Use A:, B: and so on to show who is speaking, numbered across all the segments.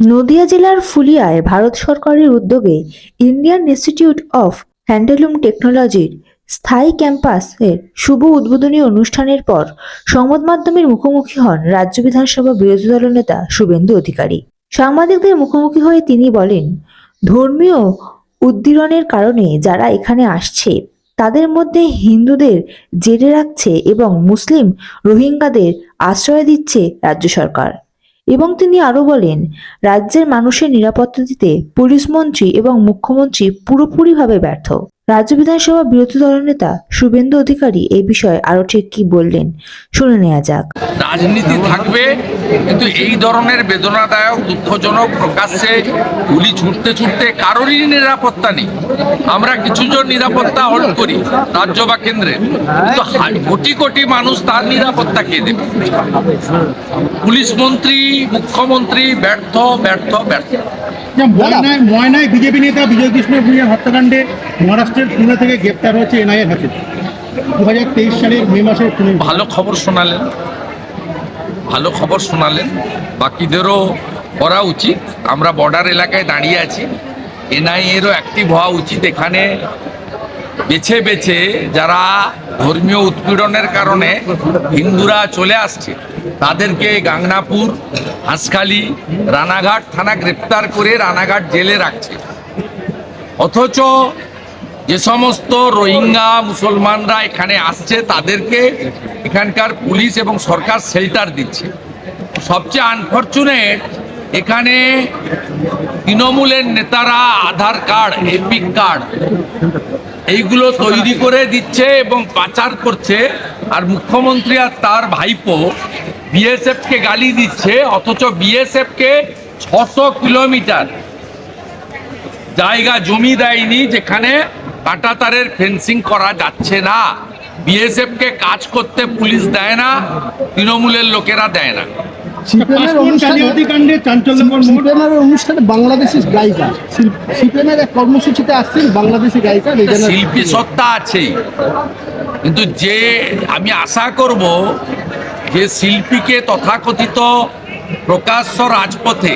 A: নদিয়া জেলার ফুলিয়ায় ভারত সরকারের উদ্যোগে ইন্ডিয়ান ইনস্টিটিউট অফ হ্যান্ডলুম টেকনোলজির স্থায়ী ক্যাম্পাসের শুভ উদ্বোধনী অনুষ্ঠানের পর সংবাদ মাধ্যমের মুখোমুখি হন রাজ্য বিধানসভা বিরোধী দলের নেতা শুভেন্দু অধিকারী। সাংবাদিকদের মুখোমুখি হয়ে তিনি বলেন, ধর্মীয় উদ্দীরণের কারণে যারা এখানে আসছে, তাদের মধ্যে হিন্দুদের জেলে রাখছে এবং মুসলিম রোহিঙ্গাদের আশ্রয় দিচ্ছে রাজ্য সরকার। এবং তিনি আরও বলেন রাজ্যের মানুষের নিরাপত্তা দিতে পুলিশ মন্ত্রী এবং মুখ্যমন্ত্রী পুরোপুরিভাবে ব্যর্থ। রাজ্য বিধানসভা বিরোধী দলনেতা শুভেন্দু অধিকারী এই বিষয়ে আরও ঠিক কি বললেন, শুনে নেওয়া যাক।
B: রাজনীতি থাকবে, কিন্তু এই ধরনের বেদনাদায়ক, দুঃখজনক প্রকাশ্যে গুলি ছুটতে ছুটতে কারোরই নিরাপত্তা নেই। আমরা কিছুজন নিরাপত্তা হোল্ড করি, রাজ্য বা কেন্দ্রে কিন্তু কোটি কোটি মানুষ তার নিরাপত্তা কে দেবে? পুলিশ মন্ত্রী, মুখ্যমন্ত্রী ব্যর্থ ব্যর্থ ব্যর্থ।
C: ময়নায় ময়নায় বিজেপি নেতা বিজয় কৃষ্ণ ভূঁইয়ার হত্যাকাণ্ডে মহারাষ্ট্রের পুনে থেকে গ্রেপ্তার হয়েছে এনআইএর হাতে। দু হাজার তেইশ সালের মে মাসের পুনে।
B: ভালো খবর শোনালেন। ভালো খবর শোনালেন। বাকিদেরও করা উচিত। আমরা বর্ডার এলাকায় দাঁড়িয়ে আছি। এনআইএরও অ্যাক্টিভ হওয়া উচিত এখানে। বেছে বেছে যারা ধর্মীয় উৎপীড়নের কারণে হিন্দুরা চলে আসছে, তাদেরকে গাংনাপুর, হাঁসখালি, রানাঘাট থানা গ্রেপ্তার করে রানাঘাট জেলে রাখছে। অথচ যে সমস্ত রোহিঙ্গা মুসলমানরা এখানে আসছে, তাদেরকে এখানকার পুলিশ এবং সরকার শেল্টার দিচ্ছে। সবচেয়ে আনফর্চুনেট, এখানে তৃণমূলের নেতারা আধার কার্ড, এপিক কার্ড এইগুলো তৈরি করে দিচ্ছে এবং পাচার করছে। আর মুখ্যমন্ত্রী আর তার ভাইপো বিএসএফকে গালি দিচ্ছে, অথচ বিএসএফকে ছশো কিলোমিটার জায়গা জমি দেয়নি যেখানে কাঁটাতারের ফেন্সিং করা যাচ্ছে না। বিএসএফ কে কাজ করতে পুলিশ দেয় না, তৃণমূলের লোকেরা দেয় না।
D: সিপিএমের অনুষ্ঠানে সিপিএমের অনুষ্ঠানে বাংলাদেশি গায়িকা সিপিএমের এক কর্মসূচিতে আসছেন বাংলাদেশি গায়িকা
B: শিল্পী সত্তা আছেই। কিন্তু যে আমি আশা করব যে শিল্পীকে তথাকথিত প্রকাশ্য রাজপথে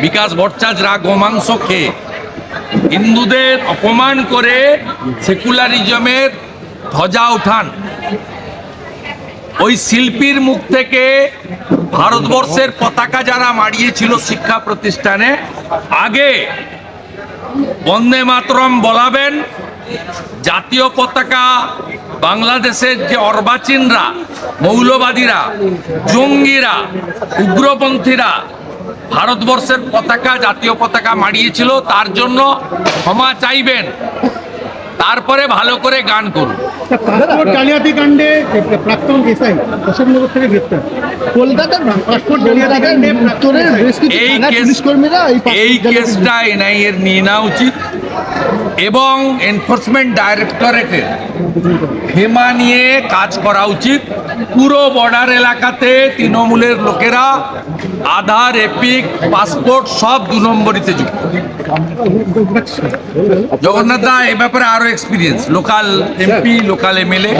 B: বিকাশ ভট্টাচার্যরা গোমাংস খেয়ে হিন্দুদের অপমান করে সেকুলারিজমের ধ্বজা উঠান ওই শিল্পীর মুখ থেকে ভারতবর্ষের পতাকা যারা মারিয়েছিল শিক্ষা প্রতিষ্ঠানে, আগে বন্দে মাতরম বলাবেন, জাতীয় পতাকা, বাংলাদেশের যে অর্বাচীনরা, মৌলবাদীরা, জঙ্গিরা, উগ্রপন্থীরা ভারতবর্ষের পতাকা, জাতীয় পতাকা মারিয়েছিল তার জন্য ক্ষমা চাইবেন। তারপরে ভালো করে গান করুন।
C: পাসপোর্ট জালিয়াতি কাণ্ডে প্রাক্তন এসআই অশোকনগর থেকে গ্রেপ্তার।
D: কলকাতার
C: পাসপোর্ট জালিয়াতি কাণ্ডে
D: উত্তরের বেশ কিছু
B: এই কেস
D: কর্মীরা এই
B: এই কেসটা এনআইএর নিয়ে নেওয়া উচিত। এবং এনফোর্সমেন্ট ডাইরেক্টরেটের হেমা নিয়ে কাজ করা উচিত। পুরো বর্ডার এলাকাতে তৃণমূলের লোকেরা আধার, এপিক পাসপোর্ট সব দু নম্বরিতে যুক্ত। জগন্নাথ দা, এ ব্যাপারে আরও experience local MP local MLA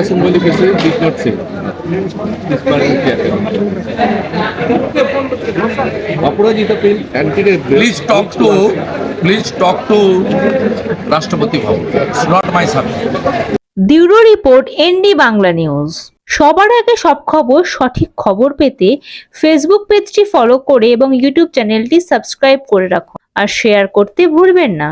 E: assembly cases did not say. This bill.
B: Please talk to please talk to Rashtrapati Bhavan it's not my subject
A: report ND Bangla news. সবার আগে সব খবর সঠিক খবর পেতে ফেসবুক পেজটি ফলো করে এবং ইউটিউব চ্যানেলটি সাবস্ক্রাইব করে রাখুন আর শেয়ার করতে ভুলবেন না।